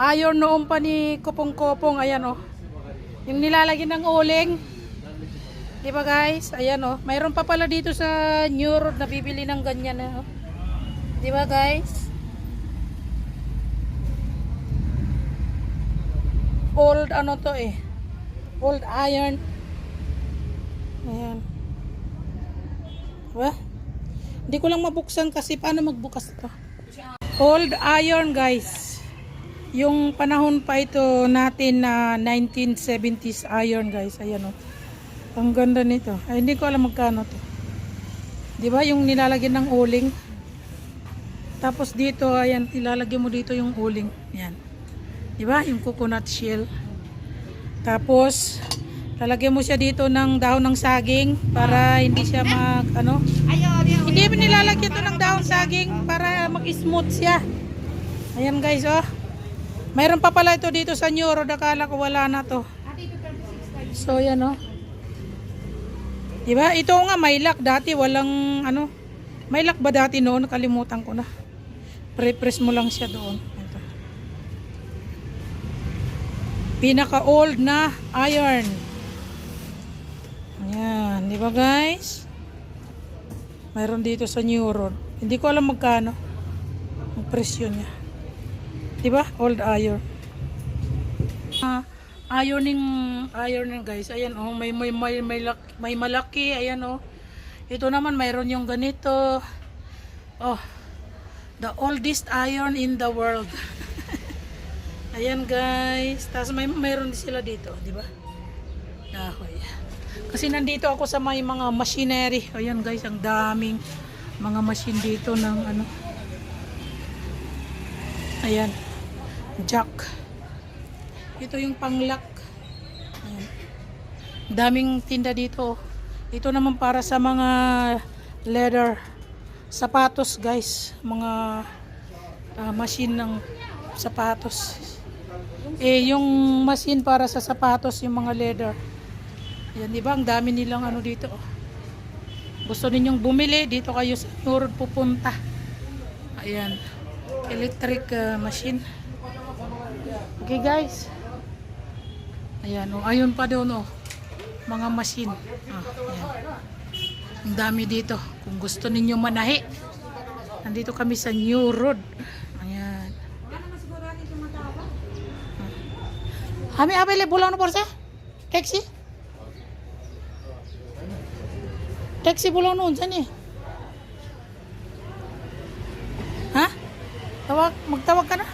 Ayon noon pa ni Kopong-Kopong, ayan oh. Yung nilalagyan ng uling. Di ba guys? Ayan oh. Mayroon pa pala dito sa New Road na bibili ng ganyan na oh. Di ba guys? Old ano to eh. Old iron. Ayan. Diba? Hindi ko lang mabuksan kasi paano magbukas ito. Old iron guys. Yung panahon pa ito natin na 1970s iron guys. Ayan o. Ang ganda nito. Ay, hindi ko alam magkano to. Di ba yung nilalagyan ng uling? Tapos dito, ayan, ilalagyan mo dito yung uling. Yan. Di ba? Yung coconut shell. Tapos, lalagyan mo siya dito ng dahon ng saging para hindi siya mag, ano? Hindi mo nilalagyan to ng dahon saging para mag-smooth siya. Ayan guys, oh. Mayroon pa pala ito dito sa New Road. Akala ko wala na to. So, yan, oh. Diba? Ito nga, may lock. Dati walang, ano, may lock ba dati noon? Nakalimutan ko na. Pre-press mo lang siya doon. Ito. Pinaka-old na iron. Ayan. Di ba guys? Mayroon dito sa New Road. Hindi ko alam magkano. Ang presyo niya. Di ba? Old iron. Ah, ironing ironing guys. Ayan oh, may may may may, may malaki, ayan oh. Ito naman mayroon yung ganito. Oh. The oldest iron in the world. ayan guys. Tapos may mayroon din sila dito, di ba? Kahoy. Kasi nandito ako sa may mga machinery. Ayan guys, ang daming mga machine dito ng ano. Ayan. Jack. Ito yung panglock. Ayan. Daming tinda dito. Ito naman para sa mga leather sapatos guys. Mga ah, machine ng sapatos. Eh, yung machine para sa sapatos, yung mga leather. Yan, di ba? Ang dami nilang ano dito. oh. Gusto ninyong bumili, dito kayo sa New Road pupunta. Ayan. Electric ah, machine. Okay guys. Ayan, oh, ayun pa doon oh. Mga machine. Ah. Ang dami dito. Kung gusto ninyo manahi. Nandito kami sa New Road. Ayan. Kami available ano por? Taxi? Taxi bulaw noon. Saan eh? Ha? Tawag, magtawag ka na?